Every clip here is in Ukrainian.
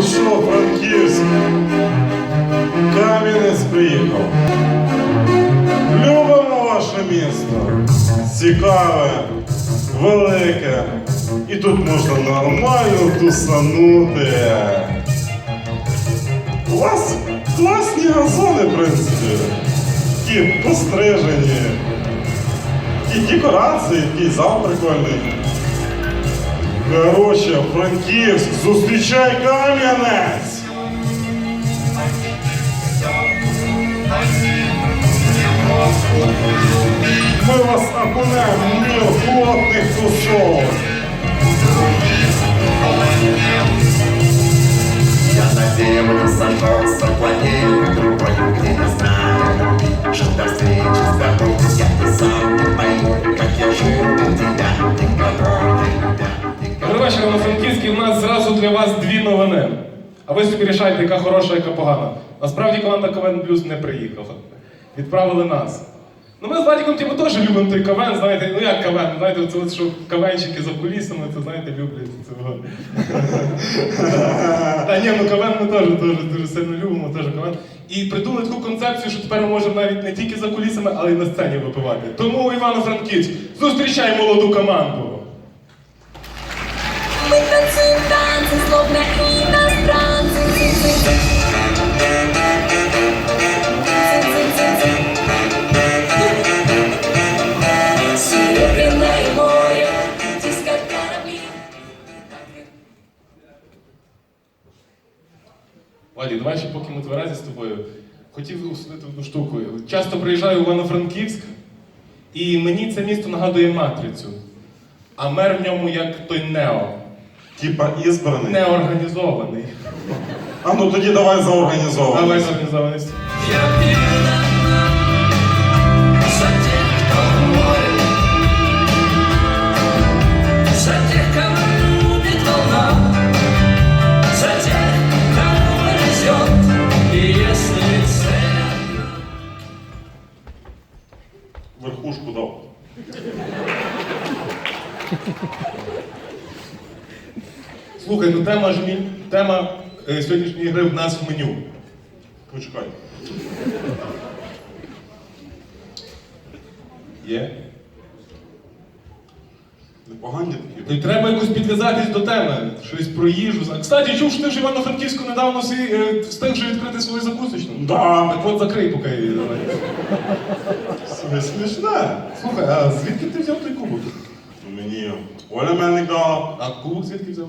Ну що, Франківськ? Кам'янець приїхав. Любимо ваше місто. Цікаве, велике. І тут можна нормально тусанути. У вас класні газони, в принципі. Такі пострижені. Такі декорації, такий зал прикольний. Короче, Франківськ, зустрічай Кам'янець! Ми вас окунемо в мір плотних тусовок. Я на землю сошел Для вас дві новини. А ви собі рішайте, яка хороша, яка погана. Насправді команда КВН Плюс не приїхала. Відправили нас. Ну ми з Владиком типу, теж любимо той КВН, знаєте, ну як КВН, знаєте, це от, що КВНщики за кулісами, це знаєте, люблять цього. Та ні, ну КВН ми теж дуже, сильно любимо, теж КВН. І придумали таку концепцію, що тепер ми можемо навіть не тільки за кулісами, але й на сцені випивати. Тому Івано-Франківськ, зустрічай молоду команду! Мы танцуем иностранцы. Серебряное море, диско давай ще поки ми тверезі з тобою. Хотів усунути одну штуку. Часто приїжджаю в Івано-Франківськ, і мені це місто нагадує матрицю. А мер в ньому як той Нео. Типа ізбраний. Неорганізований. А ну тоді давай за організованість. Давай організованість. За тех, кого любит Слухай, ну тема ж тема е, сьогоднішньої гри в нас в меню. Почекай. Є? Непогані такі. й треба якось підв'язатись до теми. Щось про їжу. А, Кстати, чув, що ти в Івано-Франківську недавно свій, е, встиг вже відкрити свою закусочну. Да. Так от закрий поки її давай. Це смішне. Слухай, а звідки ти взяв той кубок? Мені Оля Мельник дала. А кубок звідки взяв?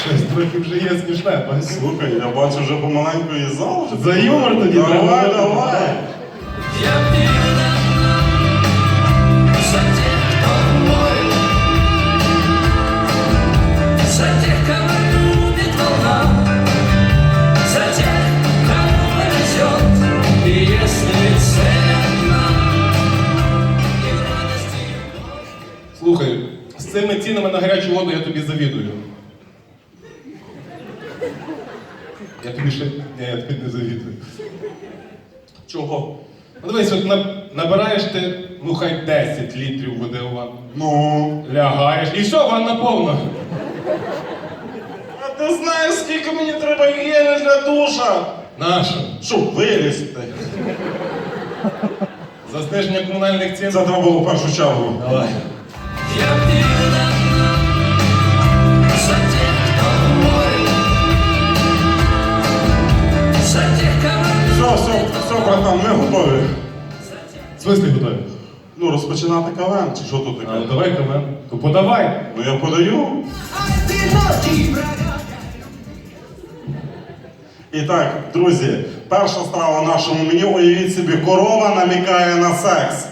Щось трохи вже є смішне, бачиш? Слухай, я бачу вже помаленьку і зал. вже. За юмор тоді Давай, давай. давай. Слухай, з цими цінами на гарячу воду я тобі завідую. Я тобі ще. Ні, я тобі не завідую. Чого? Ну дивись, от набираєш ти, ну хай 10 літрів води у ванну. Ну. Лягаєш. І все, ванна повна. А ти знаєш, скільки мені треба гігієни для душа? Наша. Щоб вилізти. За зниження комунальних цін. Це треба було в першу чергу. Давай. Братан, ми готові. В смислі готові? Ну, розпочинати КВН, чи що тут таке? давай камен. То подавай. Ну я подаю. І так, друзі, перша страва в нашому меню, уявіть собі, корова намікає на секс.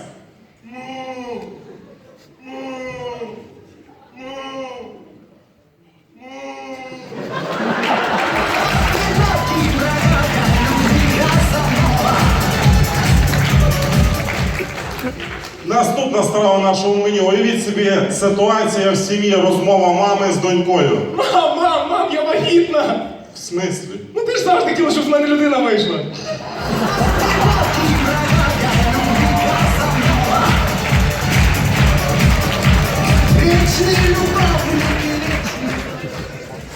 Наступна страва в нашому меню. Уявіть собі ситуація в сім'ї, розмова мами з донькою. Мам, мам, мам, я вагітна! В смислі? Ну ти ж завжди хотіла, щоб з мене людина вийшла.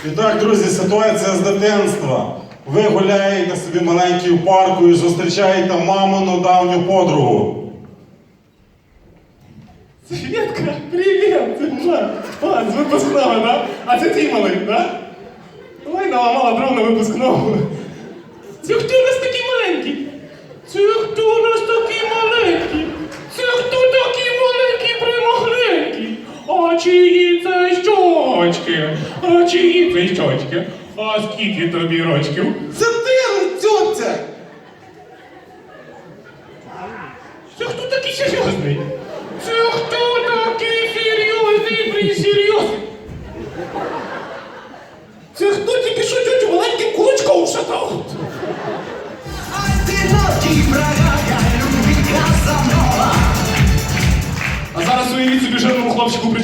І так, друзі, ситуація з дитинства. Ви гуляєте собі маленький в парку і зустрічаєте мамину давню подругу. Светка, привет! Ты мла. А, випускного, да? А це ти малий, да? Ой, наламала дров на випускному. Це хто у нас такий маленький? Це хто у нас такий маленький? Це хто такий маленький примогленький? А чиї це щочки? А чиї це щочки? А скільки тобі рочків? Це ти, тьотя! Це хто такий серйозний?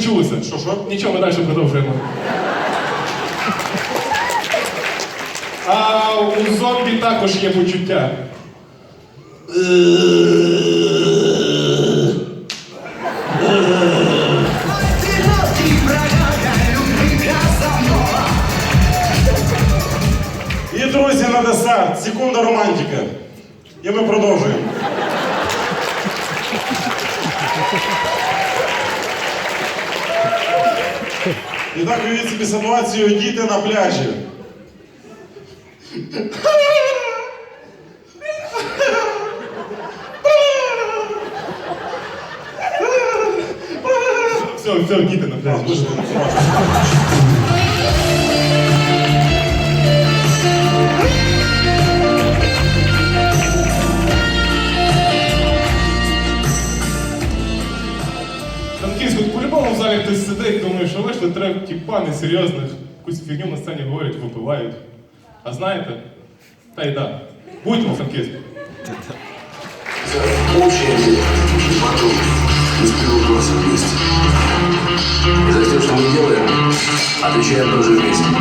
хлопчику причулося. Що, що? Нічого, ми далі продовжуємо. А у зомбі також є почуття. І друзі на десерт. Секунда романтики. І ми продовжуємо. І так уявіть собі ситуацію, діти на пляжі. Все, все, діти на пляжі. сидить, думає, що вийшли треба тіпа несерйозних, якусь фігню на сцені говорять, випивають. А знаєте? Та й да. Будьмо Франківську. Очень потом из вопросов есть. И за все, что мы делаем, отвечаем тоже вместе.